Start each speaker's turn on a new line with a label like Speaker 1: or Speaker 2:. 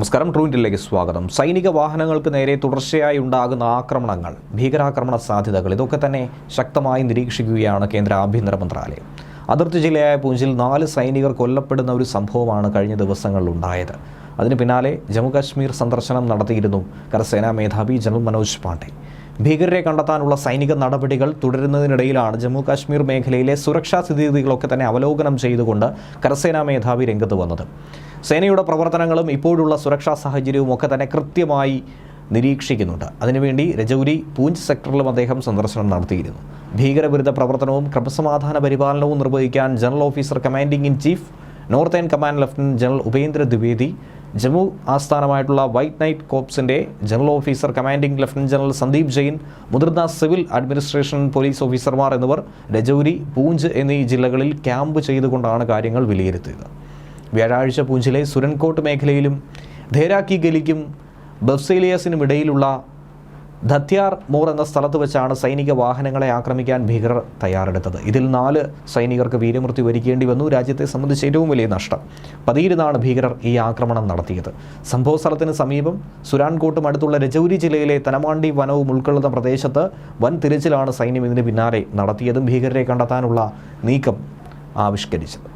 Speaker 1: നമസ്കാരം ട്രൂ ഇന്ത്യയിലേക്ക് സ്വാഗതം. സൈനിക വാഹനങ്ങൾക്ക് നേരെ തുടർച്ചയായി ഉണ്ടാകുന്ന ആക്രമണങ്ങൾ ഭീകരാക്രമണ സാധ്യതകൾ ഇതൊക്കെ തന്നെ ശക്തമായി നിരീക്ഷിക്കുകയാണ് കേന്ദ്ര ആഭ്യന്തര മന്ത്രാലയം. അതിർത്തി ജില്ലയായ പൂഞ്ചിൽ നാല് സൈനികർ കൊല്ലപ്പെടുന്ന ഒരു സംഭവമാണ് കഴിഞ്ഞ ദിവസങ്ങളിൽ ഉണ്ടായത്. അതിന് പിന്നാലെ ജമ്മുകാശ്മീർ സന്ദർശനം നടത്തിയിരുന്നു കരസേനാ മേധാവി ജനറൽ മനോജ് പാണ്ഡെ. ഭീകരരെ കണ്ടെത്താനുള്ള സൈനിക നടപടികൾ തുടരുന്നതിനിടയിലാണ് ജമ്മു കാശ്മീർ മേഖലയിലെ സുരക്ഷാ സ്ഥിതിഗതികളൊക്കെ തന്നെ അവലോകനം ചെയ്തുകൊണ്ട് കരസേനാ മേധാവി രംഗത്ത് വന്നത്. സേനയുടെ പ്രവർത്തനങ്ങളും ഇപ്പോഴുള്ള സുരക്ഷാ സാഹചര്യവും ഒക്കെ തന്നെ കൃത്യമായി നിരീക്ഷിക്കുന്നുണ്ട്. അതിനുവേണ്ടി രജൌരി പൂഞ്ച് സെക്ടറിലും അദ്ദേഹം സന്ദർശനം നടത്തിയിരുന്നു. ഭീകരവിരുദ്ധ പ്രവർത്തനവും ക്രമസമാധാന പരിപാലനവും നിർവഹിക്കാൻ general officer commanding in chief northern command lieutenant general Upendra Dwivedi Jammu ആസ്ഥാനമായിട്ടുള്ള white knight കോപ്സിന്റെ general officer commanding lieutenant general Sandeep Jain മുതിർന്ന സിവിൽ അഡ്മിനിസ്ട്രേഷൻ പോലീസ് ഓഫീസർമാർ എന്നിവർ രജൌരി പൂഞ്ച് എന്നീ ജില്ലകളിൽ ക്യാമ്പ് ചെയ്തുകൊണ്ടാണ് കാര്യങ്ങൾ വിലയിരുത്തിയത്. വ്യാഴാഴ്ച പൂഞ്ചിലെ സുരൻകോട്ട് മേഖലയിലും ധേരാക്കി ഗലിക്കും ബഫ്സേലിയസിനും ഇടയിലുള്ള ധത്യാർ മോർ എന്ന സ്ഥലത്ത് വെച്ചാണ് സൈനിക വാഹനങ്ങളെ ആക്രമിക്കാൻ ഭീകരർ തയ്യാറെടുത്തത്. ഇതിൽ നാല് സൈനികർക്ക് വീരമൃത്യു വരിക്കേണ്ടി വന്നു. രാജ്യത്തെ സംബന്ധിച്ച് ഏറ്റവും വലിയ നഷ്ടം. പതിയിരുന്നാണ് ഭീകരർ ഈ ആക്രമണം നടത്തിയത്. സംഭവ സ്ഥലത്തിന് സമീപം സുരാൻകോട്ടും അടുത്തുള്ള രജൌരി ജില്ലയിലെ തനമാണ്ടി വനവും ഉൾക്കൊള്ളുന്ന പ്രദേശത്ത് വൻ തിരച്ചിലാണ് സൈന്യം ഇതിന് പിന്നാലെ നടത്തിയതും ഭീകരരെ കണ്ടെത്താനുള്ള നീക്കം ആവിഷ്കരിച്ചത്.